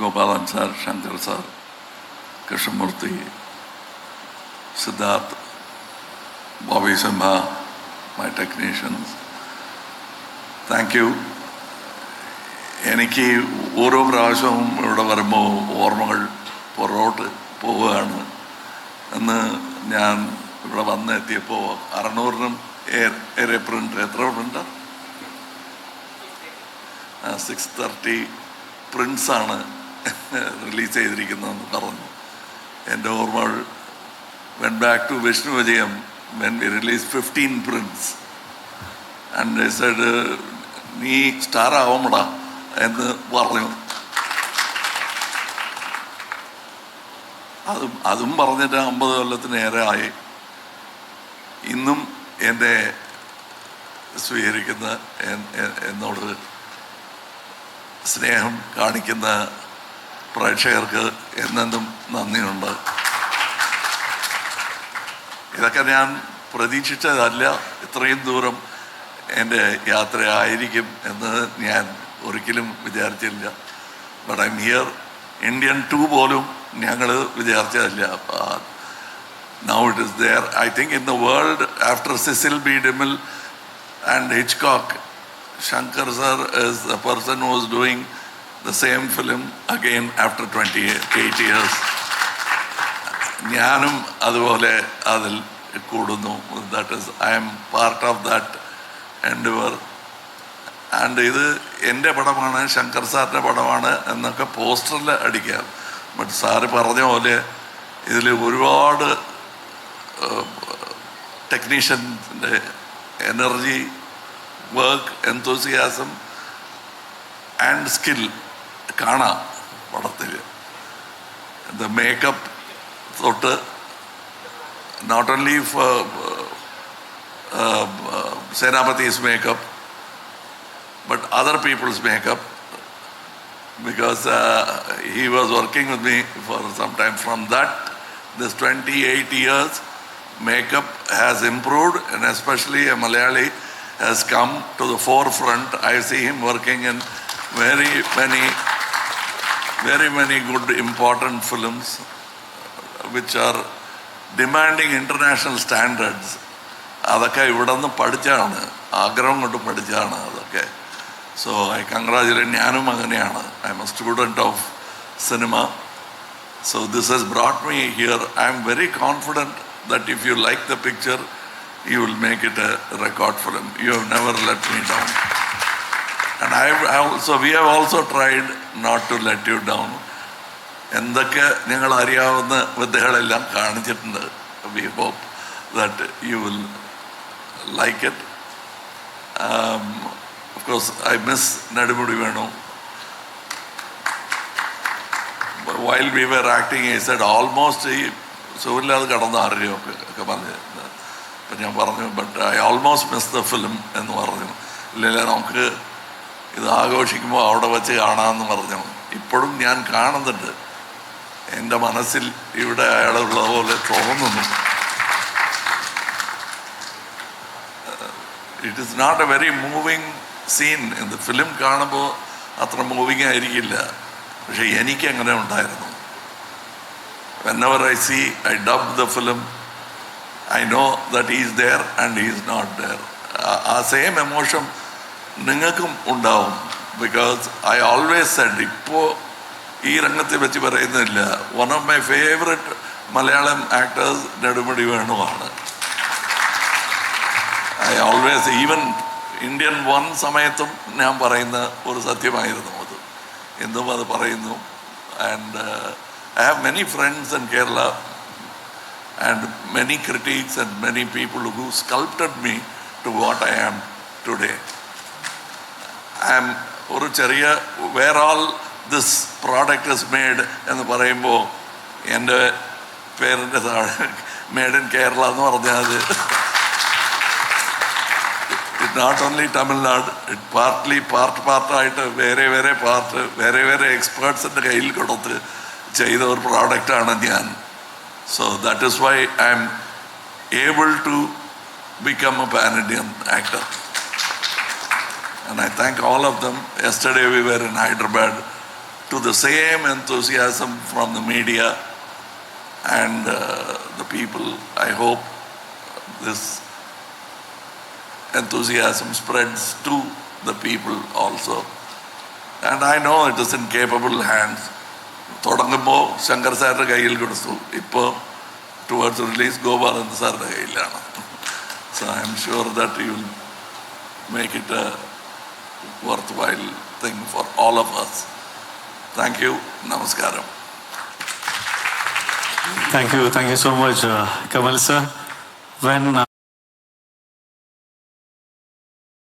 Gopalan sir Shankar sir Krishnamoorthy Siddharth Bobby Simha my technicians. Thank you എനിക്ക് ഓരോ പ്രാവശ്യവും ഇവിടെ വരുമ്പോൾ ഓർമ്മകൾ പുറകോട്ട് പോവുകയാണ്. എന്ന് ഞാൻ ഇവിടെ വന്നെത്തിയപ്പോൾ അറുന്നൂറിനും ഏറെ പ്രിന്റ് എത്ര പ്രിന്റ് സിക്സ് തേർട്ടി പ്രിൻസാണ് റിലീസ് ചെയ്തിരിക്കുന്നതെന്ന് പറഞ്ഞു. എന്റെ ഓർമ്മകൾ when back to Vishnu Vijayam when we release fifteen prints and said നീ സ്റ്റാർ ആവുമടാ എന്ന് പറഞ്ഞു. അതും അതും പറഞ്ഞിട്ട് അമ്പത് കൊല്ലത്തിനേറെ ആയി. ഇന്നും എന്റെ സ്വീകരിക്കുന്ന എന്നോട് സ്നേഹം കാണിക്കുന്ന പ്രേക്ഷകർക്ക് എന്നെന്നും നന്ദിയുണ്ട്. ഇതൊക്കെ ഞാൻ പ്രതീക്ഷിച്ചതല്ല. ഇത്രയും ദൂരം എന്റെ യാത്ര ആയിരിക്കും എന്ന് ഞാൻ ഒരിക്കലും വിചാരിച്ചില്ല. But I'm here Indian two പോലും ഞങ്ങൾ വിചാരിച്ചതല്ല. Now it is there I think in the world after Cecil B DeMille and Hitchcock Shankar sir is a person who is doing the same film again after 28 years. ഞാനും അതുപോലെ അതിൽ കൂടുന്നു. That is I'm part of that endeavour and ഇത് എന്റെ പടമാണ് ശങ്കർ സാറിന്റെ പടമാണ് എന്നൊക്കെ പോസ്റ്ററിൽ അടിക്കാം. ബട്ട് സാറ് പറഞ്ഞ പോലെ ഇതിൽ ഒരുപാട് ടെക്നീഷ്യന്റെ energy work enthusiasm and skill കാണാം പടത്തിൽ ദ മേക്കപ്പ് തൊട്ട് not only Senapathi's makeup but other people's makeup because uh, he was working with me for some time. From that, this 28 years, makeup has improved, and especially a Malayali has come to the forefront. I see him working in very many, very many good, important films, which are demanding international standards. അതൊക്കെ ഇവിടെ നിന്ന് പഠിച്ചാണ്. ആഗ്രഹം കൊണ്ട് പഠിച്ചാണ് അതൊക്കെ. So I congratulate ഞാനും അങ്ങനെയാണ്. I'm a student of cinema so this has brought me here I'm very confident that if you like the picture you will make it a record film you have never let me down and I so we have also tried not to let you down എന്തൊക്കെ ഞങ്ങൾ അറിയാവുന്ന വിദ്യകളെല്ലാം കാണിച്ചിട്ടുണ്ട് we hope that you will like it Um, of course, I miss while we we were acting, he said almost ഈ സുഖമില്ലാതെ കടന്ന് അറിയോ ഒക്കെ പറഞ്ഞ്. അപ്പം ഞാൻ പറഞ്ഞു but I almost miss the film എന്ന് പറഞ്ഞു. ഇല്ലെങ്കിൽ നമുക്ക് ഇത് ആഘോഷിക്കുമ്പോൾ അവിടെ വെച്ച് കാണാമെന്ന് പറഞ്ഞു. ഇപ്പോഴും ഞാൻ കാണുന്നുണ്ട്. എന്റെ മനസ്സിൽ ഇവിടെ അയാളുള്ളത് പോലെ തോന്നുന്നു. It is not a very moving scene എന്ത് ഫിലിം കാണുമ്പോൾ അത്ര മൂവിങ് ആയിരിക്കില്ല. പക്ഷെ എനിക്ക് അങ്ങനെ ഉണ്ടായിരുന്നു. Whenever I see I dub the film I know that is and is not there ആ സെയിം എമോഷൻ നിങ്ങൾക്കും ഉണ്ടാവും. ബിക്കോസ് ഐ ഓൾവേസ് സെഡ് ഇപ്പോൾ ഈ രംഗത്തെ വെച്ച് പറയുന്നില്ല. One of my favourite Malayalam actors Nedumudi വേണുവാണ് I always even Indian one സമയത്തും ഞാൻ പറയുന്ന ഒരു സത്യമായിരുന്നു അത്. എന്നും അത് പറയുന്നു. And I have many friends in Kerala and many critics and many people who sculpted me to what I am today ഒരു ചെറിയ where all this product is made എന്ന് പറയുമ്പോൾ എന്റെ പേരിന്റെ താഴെ മെയ്ഡ് ഇൻ കേരള എന്ന് പറഞ്ഞാൽ അത്. It not only Tamil Nadu it partly part പാർട്ടായിട്ട് വേറെ വേറെ പാർട്ട് വേറെ വേറെ എക്സ്പേർട്സിന്റെ കയ്യിൽ കൊടുത്ത് ചെയ്ത ഒരു പ്രോഡക്റ്റാണ് ഞാൻ. So that is why I'm able to become a pan Indian actor And I thank all of them. Yesterday we were in Hyderabad to the same enthusiasm from the media and uh, the people. I hope this enthusiasm spreads to the people also. And I know it is in capable hands. തുടങ്ങുമ്പോൾ ശങ്കർ സാറിൻ്റെ കയ്യിൽ കൊടുത്തു ഇപ്പോൾ towards release Gopalan സാറിൻ്റെ കയ്യിലാണ് so I'm sure that you will make it a worthwhile thing for all of us. Thank you. Namaskaram. Thank you. Thank you so much, uh, Kamal sir. When uh